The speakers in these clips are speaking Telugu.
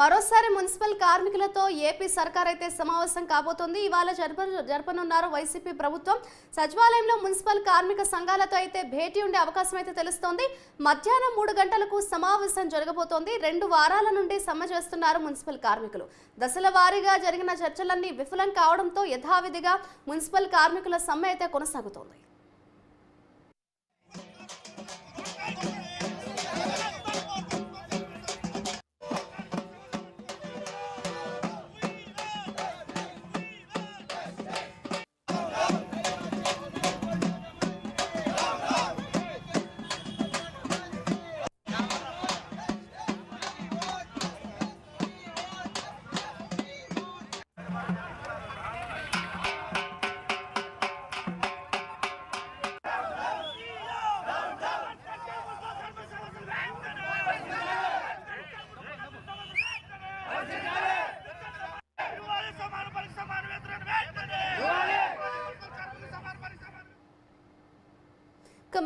మరోసారి మున్సిపల్ కార్మికులతో ఏపీ సర్కార్ అయితే సమావేశం కాబోతోంది. ఇవాళ జరప జరపనున్నారు వైసీపీ ప్రభుత్వం. సచివాలయంలో మున్సిపల్ కార్మిక సంఘాలతో అయితే భేటీ ఉండే అవకాశం అయితే తెలుస్తోంది. మధ్యాహ్నం మూడు గంటలకు సమావేశం జరగబోతోంది. రెండు వారాల నుండి సమ్మె చేస్తున్నారు మున్సిపల్ కార్మికులు. దశల వారీగా జరిగిన చర్చలన్నీ విఫలం కావడంతో యథావిధిగా మున్సిపల్ కార్మికుల సమ్మె అయితే కొనసాగుతోంది.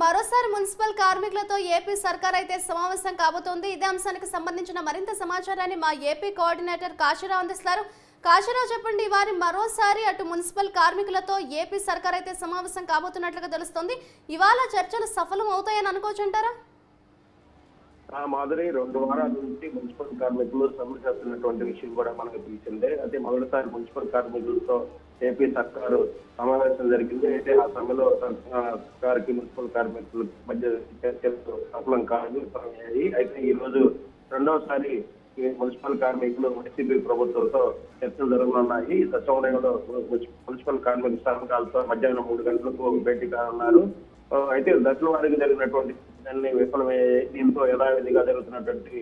మరోసారి మున్సిపల్ కార్మికులతో ఏపీ సర్కార్ అయితే సమావేశం కాబోతోంది. ఇదే అంశానికి సంబంధించిన మరింత సమాచారాన్ని మా ఏపీ కోఆర్డినేటర్ కాశీరావు అందిస్తారు. కాశీరావు చెప్పండి వారి మరోసారి అటు మున్సిపల్ కార్మికులతో ఏపీ సర్కార్ అయితే సమావేశం కాబోతున్నట్లుగా తెలుస్తోంది. ఇవాళ చర్చలు సఫలం అవుతాయని అనుకోవచ్చు మాధురి రెండు వారాల నుంచి మున్సిపల్ కార్మికులు సమ్మె చేస్తున్నటువంటి విషయం కూడా మనకు తెలిసిందే. అయితే మొదటిసారి మున్సిపల్ కార్మికులతో ఏపీ సర్కారు సమావేశం జరిగింది. అయితే ఆ సమ్మెలో సర్కార్కి మున్సిపల్ కార్మికుల మధ్య చర్చలు సఫలం కాదు అయ్యాయి అయితే ఈ రోజు రెండవసారి ఈ మున్సిపల్ కార్మికులు వైసీపీ ప్రభుత్వంతో చర్చలు జరగనున్నాయి. సచివాలయంలో మున్సిపల్ కార్మిక సంఘాలతో మధ్యాహ్నం మూడు గంటలకు భేటీ కానున్నారు. అయితే దశల వారికి జరిగినటువంటి అన్ని విఫలమయ్యాయి దీంతో యథావిధిగా జరుగుతున్నటువంటి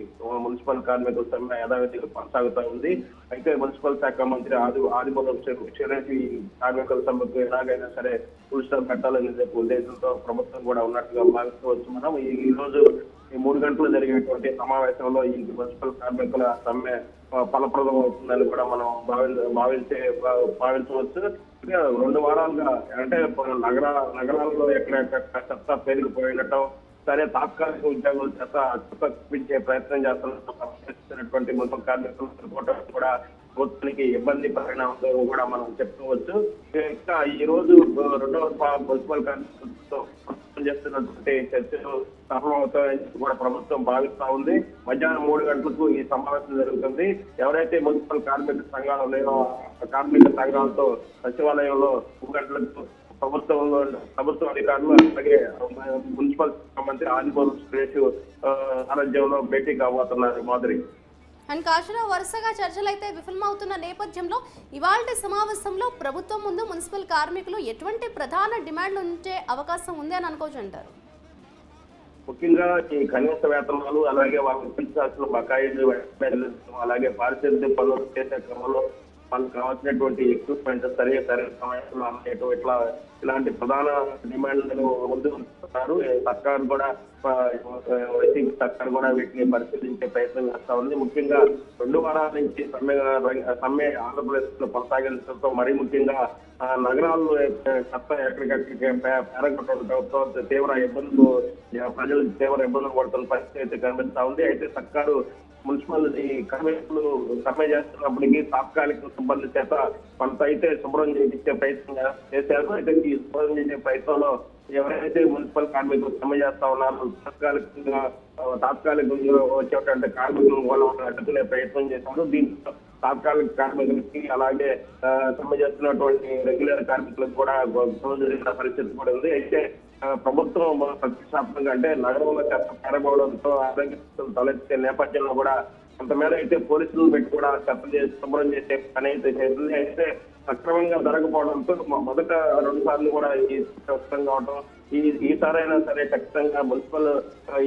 మున్సిపల్ కార్మికుల సమ్మె యథావిధిగా కొనసాగుతా ఉంది. అయితే మున్సిపల్ శాఖ మంత్రి ఆది ఆదిమూలం చేరేసి కార్మికుల సమ్మెకు ఎలాగైనా సరే ఫుల్ స్టాప్ పెట్టాలనే చెప్పి ఉద్దేశంతో ప్రభుత్వం కూడా ఉన్నట్టుగా భావిస్తవచ్చు మనం. ఈ ఈ రోజు ఈ మూడు గంటలు జరిగేటువంటి సమావేశంలో ఈ మున్సిపల్ కార్మికుల సమ్మె ఫలప్రదం అవుతుందని కూడా మనం భావి భావించే భావించవచ్చు. రెండు వారాలుగా అంటే నగర నగరాల్లో ఎక్కడెక్కడ చెత్త పెరిగిపోయినట్టు సరే తాత్కాలిక ఉద్యోగుల చేత తప్పించే ప్రయత్నం చేస్తున్నటువంటి మున్సిపల్ కార్మికులు కూడా ప్రభుత్వానికి ఇబ్బంది పరిణామంతో కూడా మనం చెప్పుకోవచ్చు. ఇంకా ఈ రోజు రెండవ మున్సిపల్ కార్మికులతో చేస్తున్నటువంటి చర్చలు సఫలమవుతాయని కూడా ప్రభుత్వం భావిస్తా ఉంది. మధ్యాహ్నం మూడు గంటలకు ఈ సమావేశం జరుగుతుంది. ఎవరైతే మున్సిపల్ కార్మిక సంఘాలు ఉన్నాయో కార్మిక సంఘాలతో సచివాలయంలో మూడు గంటలకు ప్రభుత్వంలో ప్రభుత్వ అధికారులు అలాగే మున్సిపల్ మంత్రి ఆదిపూర్ సురేష్ ఆ, సారథ్యంలో భేటీ కాబోతున్నారు మాదిరి. అండ్ కాశీరావు వరుసగా చర్చలు అయితే విఫలమవుతున్న నేపథ్యంలో ఇవాళ సమావేశంలో ప్రభుత్వం ముందు మున్సిపల్ కార్మికులు ఎటువంటి ప్రధాన డిమాండ్లు ఉంచే అవకాశం ఉంది అని అనుకోవచ్చు అంటారు. ముఖ్యంగా ఈ కనీస వేతనాలు అలాగే వాళ్ళకి బకాయిలు అలాగే పారిశుద్ధ్య పనులు చేసే క్రమంలో వాళ్ళకి కావాల్సినటువంటి ఎక్విప్మెంట్ సరైన సరైన సమయంలో అమ్మేయటం ఇట్లా ఇలాంటి ప్రధాన డిమాండ్లను ముందు ఉంటున్నారు ఈ సర్కారు కూడా వైసీపీ సర్కారు కూడా వీటిని పరిశీలించే ప్రయత్నం చేస్తా ఉంది. ముఖ్యంగా రెండు వారాల నుంచి సమ్మె సమ్మె ఆంధ్రప్రదేశ్లో కొనసాగించడంతో మరీ ముఖ్యంగా ఆ, నగరాల్లో చెత్త ఎక్కడికక్కడికి పే- తీవ్ర ఇబ్బందులు ప్రజలకు ప్రజలు తీవ్ర ఇబ్బందులు పడుతున్న పరిస్థితి అయితే కనిపిస్తా ఉంది. అయితే సర్కారు మున్సిపల్ ఈ కార్మికులు సమ్మె చేస్తున్నప్పటికీ తాత్కాలిక సిబ్బంది చేత కొంత అయితే శుభ్రం చేయించే ప్రయత్నం చేశారు. అయితే ఈ శుభ్రం చేసే ప్రయత్నంలో ఎవరైతే మున్సిపల్ కార్మికులు సమ్మె చేస్తా ఉన్నారో తాత్కాలికంగా తాత్కాలికంగా వచ్చేటువంటి కార్మికులను వాళ్ళు అడ్డుకునే ప్రయత్నం చేశారు. దీంతో తాత్కాలిక కార్మికులకి అలాగే సమ్మె చేస్తున్నటువంటి రెగ్యులర్ కార్మికులకు కూడా రోజు జరిగిన పరిస్థితి కూడా ఉంది. అయితే ప్రభుత్వం ప్రతిష్టాత్మకంగా అంటే నగరంలో చెత్త పెరగడంతో ఆరోగ్య తలెత్తే నేపథ్యంలో కూడా కొంతమేర అయితే పోలీసులను పెట్టి కూడా చెత్త చేసి శుభ్రం చేసే పని అయితే చేస్తుంది అయితే సక్రమంగా జరగకపోవడంతో మొదట రెండు సార్లు కూడా ఈ కష్టం కావడం ఈ ఈసారైనా సరే ఖచ్చితంగా మున్సిపల్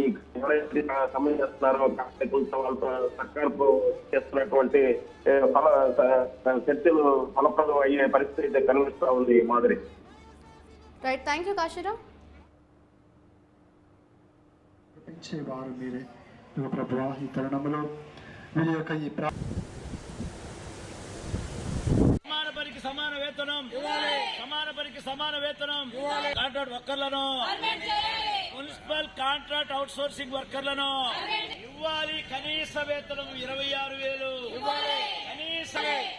ఈ ఎవరైతే సమ్మె చేస్తున్నారో వాళ్ళతో సర్కారు చేస్తున్నటువంటి ఫల చర్చలు ఫలప్రదం అయ్యే పరిస్థితి అయితే కనిపిస్తా ఉంది మాదిరి. Right thank you Kashirao. వారు మీరే ప్రభువా ఈ తరుణంలో వీరి యొక్క ఈ ప్రా సమాన పనికి సమాన వేతనం. సమాన పనికి సమాన వేతనం. కాంట్రాక్ట్ వర్కర్లను. మున్సిపల్ కాంట్రాక్ట్ అవుట్ సోర్సింగ్ వర్కర్లను. ఇవ్వాలి కనీస వేతనం ఇరవై ఆరు వేలు. కనీస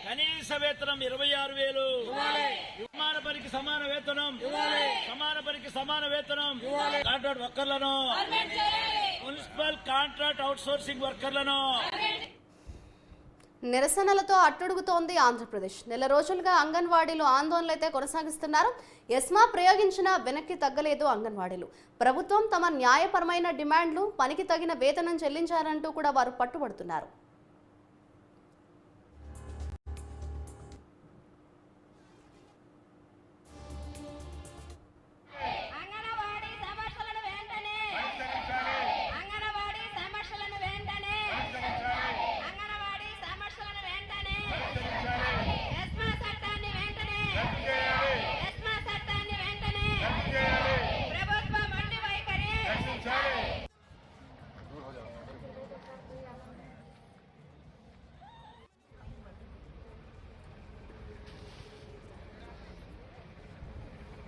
కనీస వేతనం ఇరవై ఆరు వేలు. సమాన పనికి సమాన వేతనం. సమాన పనికి సమాన వేతనం. కాంట్రాక్ట్ వర్కర్లను. మున్సిపల్ కాంట్రాక్ట్ అవుట్ సోర్సింగ్ వర్కర్లను. నిరసనలతో అట్టుడుగుతోంది ఆంధ్రప్రదేశ్. నెల రోజులుగా అంగన్వాడీలు ఆందోళనలు అయితే కొనసాగిస్తున్నారు. ఎస్మా ప్రయోగించినా వెనక్కి తగ్గలేదు అంగన్వాడీలు. ప్రభుత్వం తమ న్యాయపరమైన డిమాండ్లు పనికి తగిన వేతనం చెల్లించారంటూ కూడా వారు పట్టుబడుతున్నారు.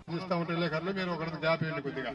చూస్తూ ఉంటే లేఖర్లు మీరు ఒకరికి జాపేయండి కొద్దిగా.